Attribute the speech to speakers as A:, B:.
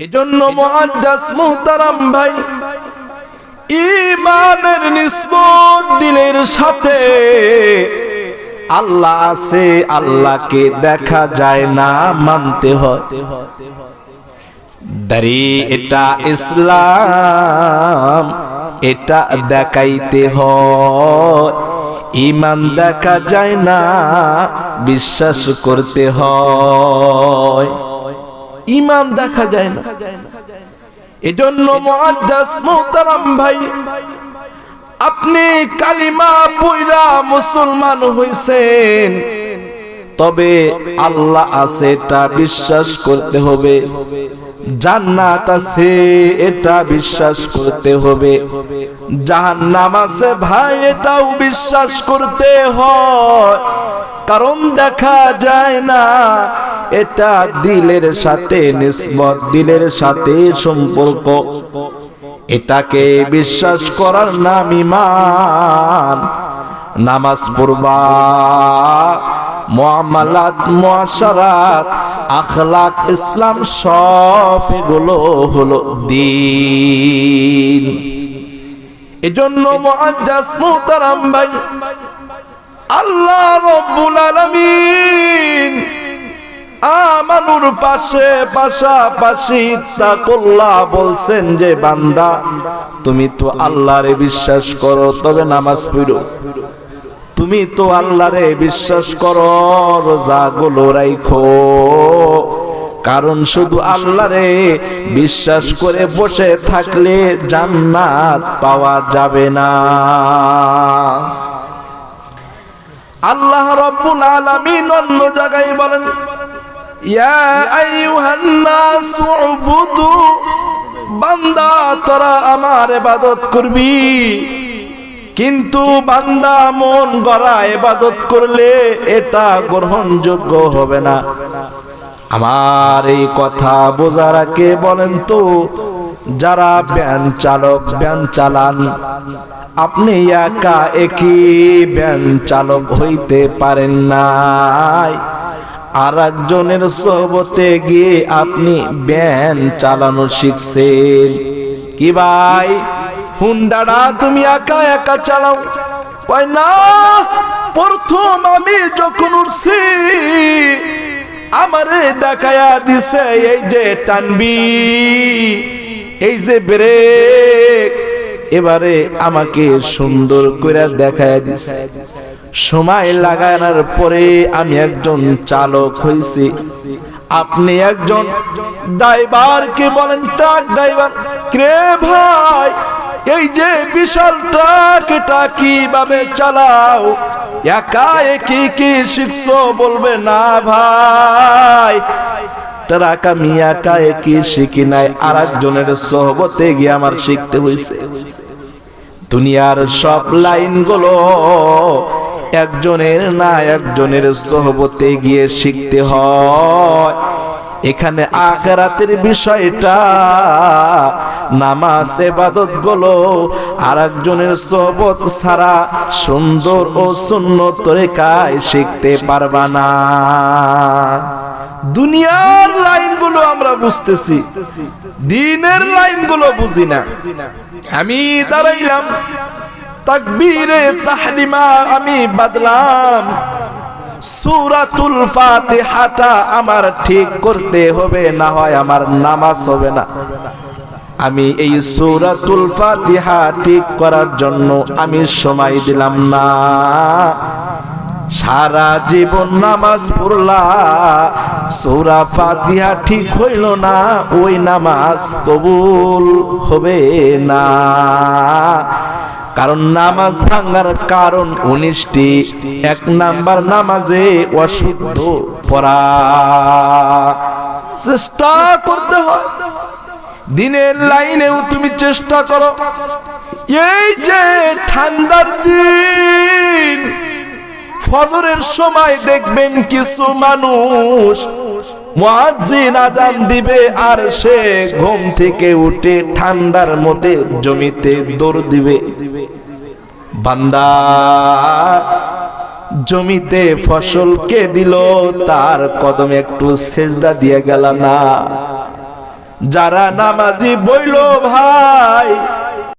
A: এজন্য মহাজ্জাস মুহতারাম ভাই ইমানের নিসবত দিলের সাথে আল্লাহ আছে, আল্লাহকে দেখা যায় না, মানতে হয়। দাড়ি এটা ইসলাম, এটা দেখাইতে হয়। ইমান দেখা যায় না, বিশ্বাস করতে হয়। ইমান দেখা যায় না। এজন্য মুআদ্দাস মুহতারাম ভাই, আপনি কালিমা পয়রা মুসলমান হইছেন, তবে আল্লাহ আছে, এটা বিশ্বাস করতে হবে। জান্নাত আছে, এটা বিশ্বাস করতে হবে। জাহান্নাম আছে ভাই, এটাও বিশ্বাস করতে হয়। কারণ দেখা যায় না এটা দিলের সাথে নিসবত, দিলের সাথে সম্পর্ক। এটাকে বিশ্বাস করার নাম ইমান নামাজ পড়বা, মুআমালাত, মুআশারাত, আখলাক, ইসলাম সব এগুলো হলো দিন। এজন্য মুআজ্জাস মুহতারাম ভাই, আল্লাহ রব্বুল আলামিন পাশে পাশাপাশি তাকুল্লাহ বলছেন যে, বান্দা, তুমি তো আল্লাহরে বিশ্বাস করো, তবে নামাজ পড়ো। তুমি তো আল্লাহরে বিশ্বাস করো, রোজাগুলো রাইখো। কারণ শুধু আল্লাহরে বিশ্বাস করে বসে থাকলে জান্নাত পাওয়া যাবে না। আল্লাহ রব্বুল আলামিন অন্য জায়গায় বলেন ইয়া আইয়ুহান নাসু উবুদু। বান্দা, তোরা আমার ইবাদত করবি। কিন্তু বান্দা মন গড়া ইবাদত করলে এটা গ্রহণযোগ্য হবে না। আমার এই কথা বোঝারা কে বলেন তো, যারা ব্যান চালক, ব্যান চালান, আপনি একা একই ব্যান চালক হইতে পারেন নাই। আর একজনের গিয়ে আপনি ব্যান চালানো শিখছেন। কি ভাই? হুন্ডাটা তুমি একা একা চালাও। না, প্রথম আমি যখন উঠছি, আমারে দেখায়া দিছে এই যে টানবি, এই যে ব্রেক। এবারে আমাকে সুন্দর করে দেখায় দিছে। সময় লাগানোর পরে আমি একজন চালক হইছি। আপনি একজন ড্রাইভার, কে বলেন ট্রাক ড্রাইভার? কে ভাই? এই যে বিশাল ট্রাক এটা কীভাবে চালাও? একা একই কি শিখছো বলবে না ভাই। ট্রাক আমি একা একই শিখি নাই আর একজনের সহবতে গিয়ে আমার শিখতে হয়েছে দুনিয়ার সব লাইনগুলো একজনের না একজনের সহবতে গিয়ে শিখতে হয়। এখানে আখেরাতের বিষয়টা, নামাজ, এবাদতগুলো আর একজনের সহবত ছাড়া সুন্দর ও শূন্য তরিকায় শিখতে পারবা না। দুনিয়ার লাইনগুলো আমরা বুঝতেছি, দিনের লাইনগুলো বুঝি না। আমি দাঁড়াইলাম তাকবীরে তাহরিমা আমি বাদলাম। সুরাতুল ফাতিহাটা আমার ঠিক করতে হবে, না হয় আমার নামাজ হবে না। আমি এই সুরাতুল ফাতিহা ঠিক করার জন্য আমি সময় দিলাম না। সারা জীবন নামাজ পড়লা সৌরা ফাতিহা ঠিক হইল না, ওই নামাজ কবুল হবে না। কারণ নামাজ ভাঙার কারণ উনিশটি এক নাম্বার নামাজে অশুদ্ধ পড়া। চেষ্টা করতে হয়। দিনের লাইনেও তুমি চেষ্টা করো। এই যে ঠান্ডার দিন ফজরের সময় দেখবেন কিছু মানুষ মুয়াজ্জিন আজান দিবে আর সে ঘুম থেকে উঠে ঠান্ডার মধ্যে জমিতে দৌড় দিবে। বান্দা, জমিতে ফসলকে দিল? তার কদমে একটু সেজদা দিয়ে গেল না। যারা নামাজি বইল, ভাই